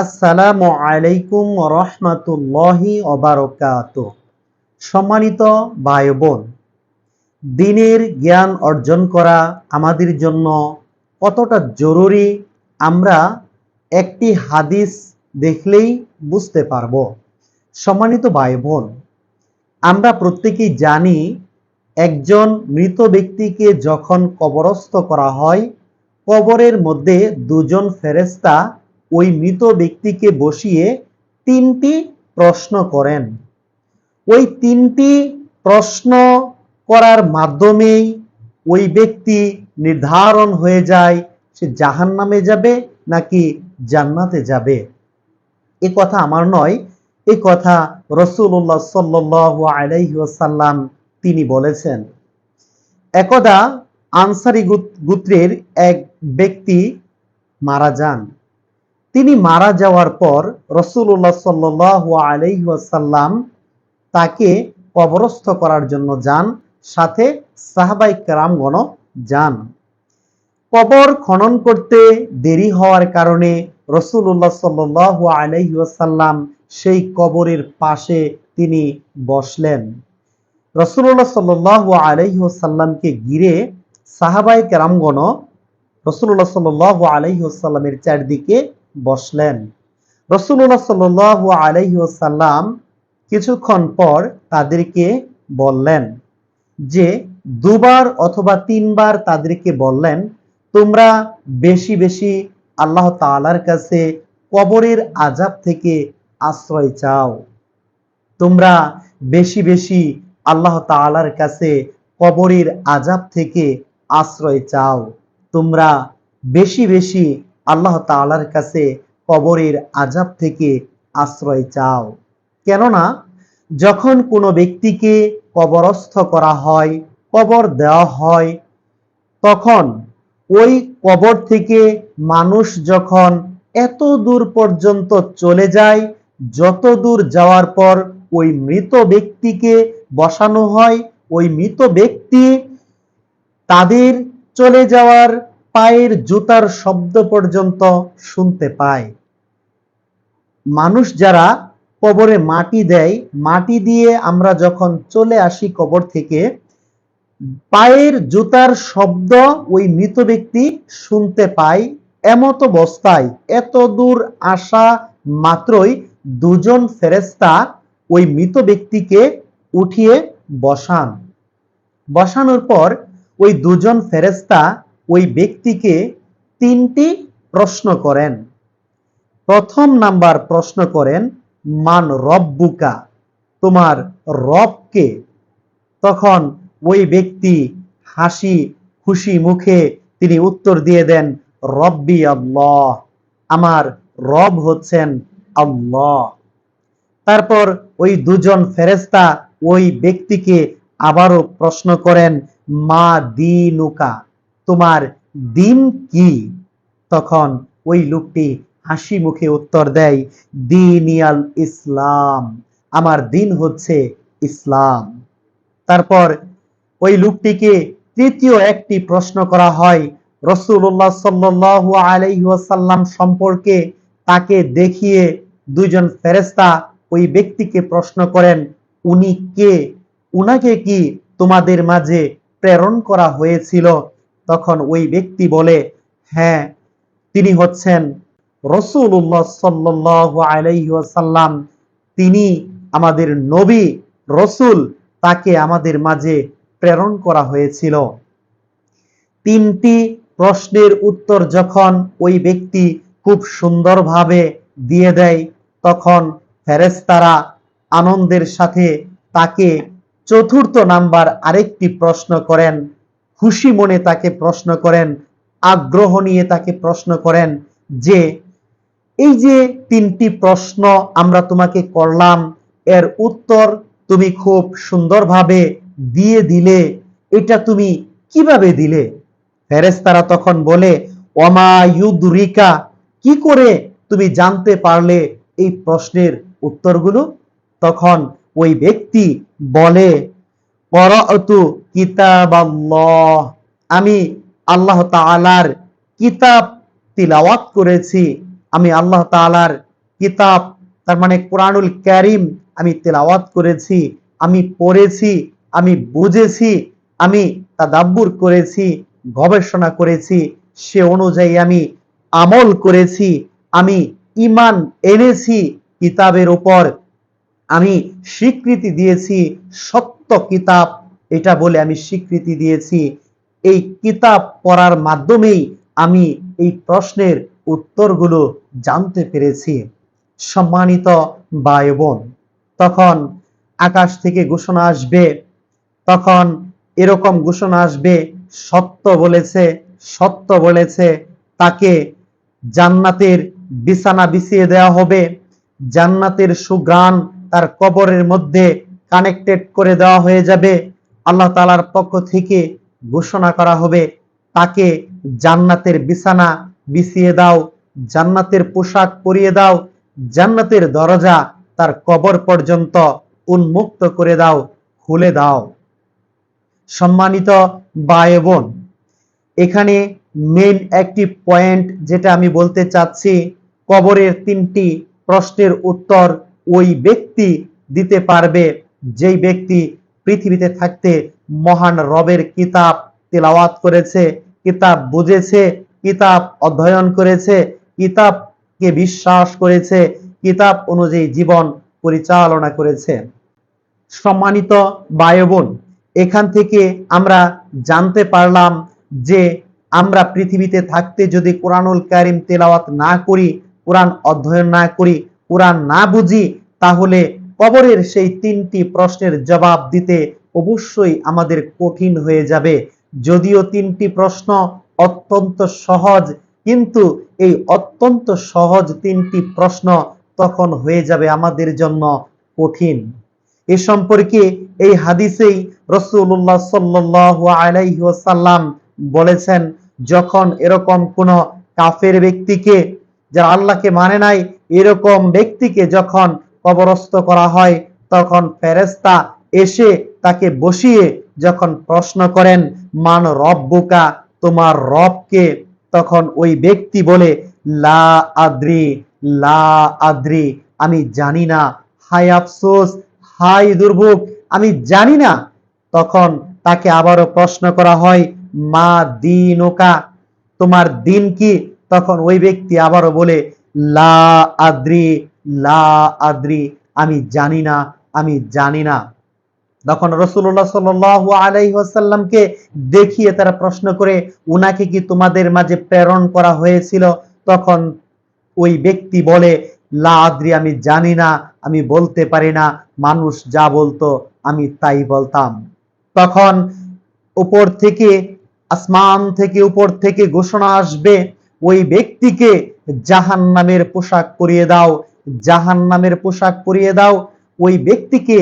আসসালামু আলাইকুম রহমাতুল্লাহি অবারকাত সম্মানিত ভাই বোন দিনের জ্ঞান অর্জন করা আমাদের জন্য কতটা জরুরি আমরা একটি হাদিস দেখলেই বুঝতে পারব। সম্মানিত ভাই বোন আমরা প্রত্যেকেই জানি একজন মৃত ব্যক্তিকে যখন কবরস্থ করা হয়, কবরের মধ্যে দুজন ফেরেস্তা ওই মৃত ব্যক্তিকে বসিয়ে তিনটি প্রশ্ন করেন। ওই তিনটি প্রশ্ন করার মাধ্যমেই ওই ব্যক্তি নির্ধারণ হয়ে যায়, সে জাহান নামে যাবে নাকি জান্নাতে যাবে। এ কথা আমার নয়, এ কথা রসুল্লাহ সাল্লাহ আলাইসাল্লাম তিনি বলেছেন। একদা আনসারি গোত্রের এক ব্যক্তি মারা যান। তিনি মারা যাওয়ার পর রসুল্লাহ সাল্লাহ আলাইসাল্লাম তাকে কবরস্থ করার জন্য যান, সাথে সাহাবাই কেরামগণ যান। কবর খনন করতে দেরি হওয়ার কারণে রসুল্লাহ সাল্লাহ আলাইসাল্লাম সেই কবরের পাশে তিনি বসলেন। রসুল্লাহ সাল্লাহ আলাইসাল্লামকে ঘিরে সাহাবাই কেরামগণ রসুল্লাহ সাল্লাহ আলাইসাল্লামের চারদিকে বসলেন। রসুল্লাহ সাল্লাহ আলাইসাল্লাম কিছুক্ষণ পর তাদেরকে বললেন যে, দুবার অথবা তিনবার তাদেরকে বললেন, তোমরা বেশি বেশি আল্লাহ তাআলার কাছে কবরের আজাব থেকে আশ্রয় চাও। তোমরা বেশি বেশি আল্লাহ তাআলার কাছে কবরের আজাব থেকে আশ্রয় চাও। তোমরা বেশি বেশি আল্লাহ তাআলার কাছে কবরের আজাব থেকে আশ্রয় চাও। কেননা, যখন কোনো ব্যক্তিকে কবরস্থ করা হয়, কবর দেওয়া হয়, তখন ওই কবর থেকে মানুষ যখন এত দূর পর্যন্ত চলে যায়, যত দূর যাওয়ার পর ওই মৃত ব্যক্তিকে বসানো হয়, ওই মৃত ব্যক্তি তাদের চলে যাওয়ার পায়ের জুতার শব্দ পর্যন্ত শুনতে পায়। মানুষ যারা কবরে মাটি দেয়, মাটি দিয়ে আমরা যখন চলে আসি কবর থেকে, পায়ের জুতার শব্দ ওই মৃত ব্যক্তি শুনতে পায় এমত অবস্থায়। এত দূর আসা মাত্রই দুজন ফেরেস্তা ওই মৃত ব্যক্তিকে উঠিয়ে বসান। বসানোর পর ওই দুজন ফেরেস্তা ওই ব্যক্তিকে তিনটি প্রশ্ন করেন। প্রথম নাম্বার প্রশ্ন করেন, মান রব্বুকা? তোমার রবকে। তখন ওই ব্যক্তি হাসি, খুশি মুখে তিনি উত্তর দিয়ে দেন, রব্বি আল্লাহ। আমার রব হচ্ছেন আল্লাহ। তারপর ওই দুজন ফেরেস্তা ওই ব্যক্তিকে আবারও প্রশ্ন করেন, মা দিনুকা? তোমার দিন কি? তখন ওই লোকটি হাসি মুখে উত্তর দেয়, দিনিয়াল ইসলাম, আমার দিন হচ্ছে ইসলাম। তারপর ওই লোকটিকে তৃতীয় একটি প্রশ্ন করা হয় রসুল্লাহ সাল্লু আলাইসাল্লাম সম্পর্কে তাকে দেখিয়ে দুইজন ফেরেস্তা ওই ব্যক্তিকে প্রশ্ন করেন, উনি কে? উনাকে কি তোমাদের মাঝে প্রেরণ করা হয়েছিল? তখন ওই ব্যক্তি বলে হ্যাঁ তিনি হচ্ছেন রসুল্লাহ সাল্লু আলাইসাল্লাম তিনি আমাদের নবী, রসুল, তাকে আমাদের মাঝে প্রেরণ করা হয়েছিল। তিনটি প্রশ্নের উত্তর যখন ওই ব্যক্তি খুব সুন্দরভাবে দিয়ে দেয়, তখন ফেরেস্তারা আনন্দের সাথে তাকে চতুর্থ নাম্বার আরেকটি প্রশ্ন করেন খুশি মনে তাকে প্রশ্ন করেন, আগ্রহ নিয়ে তাকে প্রশ্ন করেন যে, এই যে তিনটি প্রশ্ন আমরা তোমাকে করলাম, এর উত্তর তুমি খুব সুন্দরভাবে দিয়ে দিলে, এটা তুমি কীভাবে দিলে? ফেরেস্তারা তখন বলে অমায়ুদরিকা কি করে তুমি জানতে পারলে এই প্রশ্নের উত্তরগুলো? তখন ওই ব্যক্তি বলে করতু কিতাব আমি আল্লাহ তাআলার কিতাব তিলাওয়াত করেছি। আমি আল্লাহ তাআলার কিতাব, তার মানে কোরআনুল ক্যারিম আমি তেলাওয়াত করেছি। আমি পড়েছি, আমি বুঝেছি, আমি তাদাব্বুর করেছি, গবেষণা করেছি। সে অনুযায়ী আমি আমল করেছি। আমি ইমান এনেছি কিতাবের ওপর আমি স্বীকৃতি দিয়েছি সত্য কিতাব এটা বলে আমি স্বীকৃতি দিয়েছি। এই কিতাব পড়ার মাধ্যমেই আমি এই প্রশ্নের উত্তরগুলো জানতে পেরেছি। সম্মানিত ভাই বোন তখন আকাশ থেকে ঘোষণা আসবে, তখন এরকম ঘোষণা আসবে, সত্য বলেছে সত্য বলেছে, তাকে জান্নাতের বিছানা বিছিয়ে দেওয়া হবে, জান্নাতের সুগ্রাণ তার কবরের মধ্যে কানেক্টেড করে দেওয়া হয়ে যাবে আল্লাহ তালার পক্ষ থেকে ঘোষণা করা হবে, তাকে জান্নাতের বিছানা বিছিয়ে দাও, জান্নাতের পোশাক পরিয়ে দাও, জান্নাতের দরজা তার কবর পর্যন্ত উন্মুক্ত করে দাও, খুলে দাও। সম্মানিত ভাই বোন এখানে মেন একটি পয়েন্ট যেটা আমি বলতে চাচ্ছি, কবরের তিনটি প্রশ্নের উত্তর ওই ব্যক্তি দিতে পারবে, যেই ব্যক্তি পৃথিবীতে থাকতে মহান রবের কিতাব তেলাওয়াত করেছে, কিতাব বুঝেছে, কিতাব অধ্যয়ন করেছে, কিতাবকে বিশ্বাস করেছে, কিতাব অনুযায়ী জীবন পরিচালনা করেছে। সম্মানিত ভাই বোন এখান থেকে আমরা জানতে পারলাম যে আমরা পৃথিবীতে থাকতে যদি কোরআনুল কারিম তেলাওয়াত না করি, কোরআন অধ্যয়ন না করি, কোরআন না বুঝি, তাহলে কবরের সেই তিনটি প্রশ্নের জবাব দিতে অবশ্যই আমাদের কঠিন হয়ে যাবে। যদিও তিনটি প্রশ্ন অত্যন্ত সহজ, কিন্তু এই অত্যন্ত সহজ তিনটি প্রশ্ন তখন হয়ে যাবে আমাদের জন্য কঠিন। এ সম্পর্কে এই হাদিসেই রসুল্লাহ সাল্লাহ আলাইহি ওয়াসাল্লাম বলেছেন, যখন এরকম কোন কাফের ব্যক্তিকে, যারা আল্লাহকে মানে নাই, এরকম ব্যক্তিকে যখন কবরস্থ করা হয়, তখন ফেরেস্তা এসে তাকে বসিয়ে যখন প্রশ্ন করেন, মান রব রব্বুকা? তোমার রবকে তখন ওই ব্যক্তি বলে, লা আদ্রি লা আদ্রি, আমি জানি না। হাই আফসোস হাই দুর্ভোগ, আমি জানি না। তখন তাকে আবারও প্রশ্ন করা হয়, মা দিনোকা? তোমার দিন কি? তখন ওই ব্যক্তি আবারও বলে, লা আদ্রি লা আদ্রি, আমি জানি না, আমি জানি না। তখন রসুল্লাহ সাল আলাইসাল্লামকে দেখিয়ে তারা প্রশ্ন করে, উনাকে কি তোমাদের মাঝে প্রেরণ করা হয়েছিল? তখন ওই ব্যক্তি বলে, লা আদ্রি, আমি জানি না, আমি বলতে পারি না, মানুষ যা বলতো, আমি তাই বলতাম। তখন উপর থেকে, আসমান থেকে উপর থেকে ঘোষণা আসবে, ওই ব্যক্তিকে জাহান নামের পোশাক পরিয়ে দাও জাহান নামের পোশাক পরিয়ে দাও, ওই ব্যক্তিকে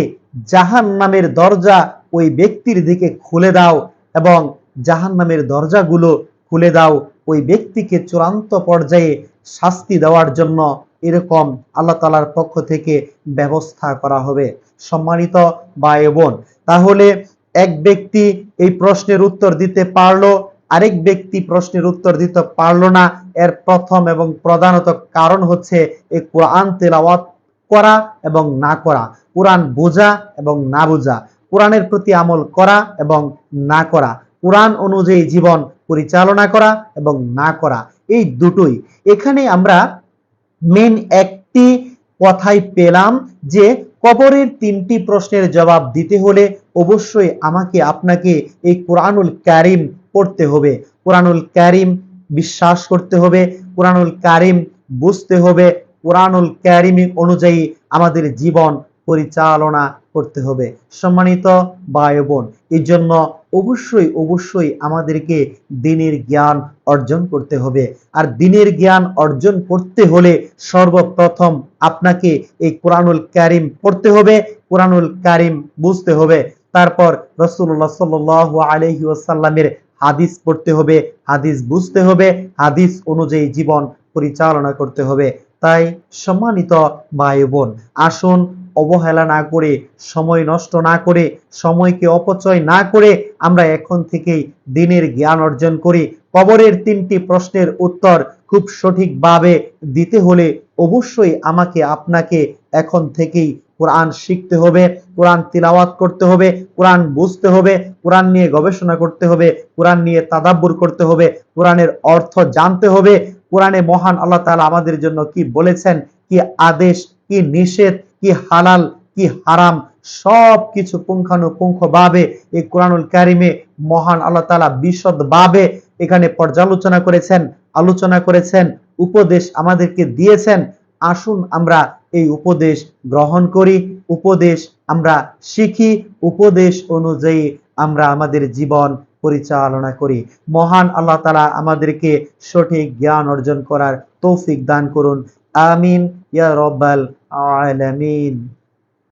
জাহান নামের দরজা ওই ব্যক্তির দিকে খুলে দাও এবং জাহান নামের দরজাগুলো খুলে দাও, ওই ব্যক্তিকে চূড়ান্ত পর্যায়ে শাস্তি দেওয়ার জন্য এরকম আল্লাহ তালার পক্ষ থেকে ব্যবস্থা করা হবে। সম্মানিত ভাই বোন, তাহলে এক ব্যক্তি এই প্রশ্নের উত্তর দিতে পারল আরেক ব্যক্তি প্রশ্নের উত্তর দিতে পারল না। এর প্রথম এবং প্রধানত কারণ হচ্ছে এই কোরআন তেলাওয়াত করা এবং না করা। কোরআন বোঝা এবং না বোঝা। কোরআনের প্রতি আমল করা এবং না করা। কোরআন অনুযায়ী জীবন পরিচালনা করা এবং না করা। এই দুটোই। এখানে আমরা মেন একটি কথাই পেলাম যে কবরের তিনটি প্রশ্নের জবাব দিতে হলে অবশ্যই আমাকে আপনাকে এই কোরআনুল ক্যারিম পড়তে হবে। কোরআনুল ক্যারিম বিশ্বাস করতে হবে, কোরআনুল কারিম বুঝতে হবে, কোরআনুল ক্যারিম অনুযায়ী আমাদের জীবন পরিচালনা করতে হবে। সম্মানিত ভাই বোন এই জন্য অবশ্যই অবশ্যই আমাদেরকে দিনের জ্ঞান অর্জন করতে হবে। আর দিনের জ্ঞান অর্জন করতে হলে সর্বপ্রথম আপনাকে এই কোরআনুল কারিম পড়তে হবে, কোরআনুল কারিম বুঝতে হবে। তারপর রসুল্লাহ সাল আলহি আসাল্লামের হাদিস পড়তে হবে, হাদিস বুঝতে হবে, হাদিস অনুযায়ী জীবন পরিচালনা করতে হবে। তাই সম্মানিত ভাই বোন আসুন অবহেলা না করে, সময় নষ্ট না করে, সময়কে অপচয় না করে আমরা এখন থেকেই দিনের জ্ঞান অর্জন করি। কবরের তিনটি প্রশ্নের উত্তর খুব সঠিকভাবে দিতে হলে অবশ্যই আমাকে, আপনাকে এখন থেকেই কোরআন শিখতে হবে, কোরআন তিলাওয়াত করতে হবে, কোরআন বুঝতে হবে, কোরআন নিয়ে গবেষণা করতে হবে, কোরআন নিয়ে তাদাব্বুর করতে হবে, কোরআনের অর্থ জানতে হবে, কোরআনে মহান আল্লাহ তাআলা আমাদের জন্য কি বলেছেন, কি আদেশ, কি নিষেধ, কি হালাল, কি হারাম সব কিছু পুঙ্খানুপুঙ্খ ভাবে এই কোরআনুল কারিমে মহান আল্লাহ তাআলা বিশদ ভাবে এখানে পর্যালোচনা করেছেন, আলোচনা করেছেন, উপদেশ আমাদেরকে দিয়েছেন। আসুন আমরা এই উপদেশ গ্রহণ করি। উপদেশ আমরা শিখি। উপদেশ অনুযায়ী আমরা আমাদের জীবন পরিচালনা করি। মহান আল্লাহ তালা আমাদেরকে সঠিক জ্ঞান অর্জন করার তৌফিক দান করুন। আমিন। ইয়া রব্বাল আলামিন।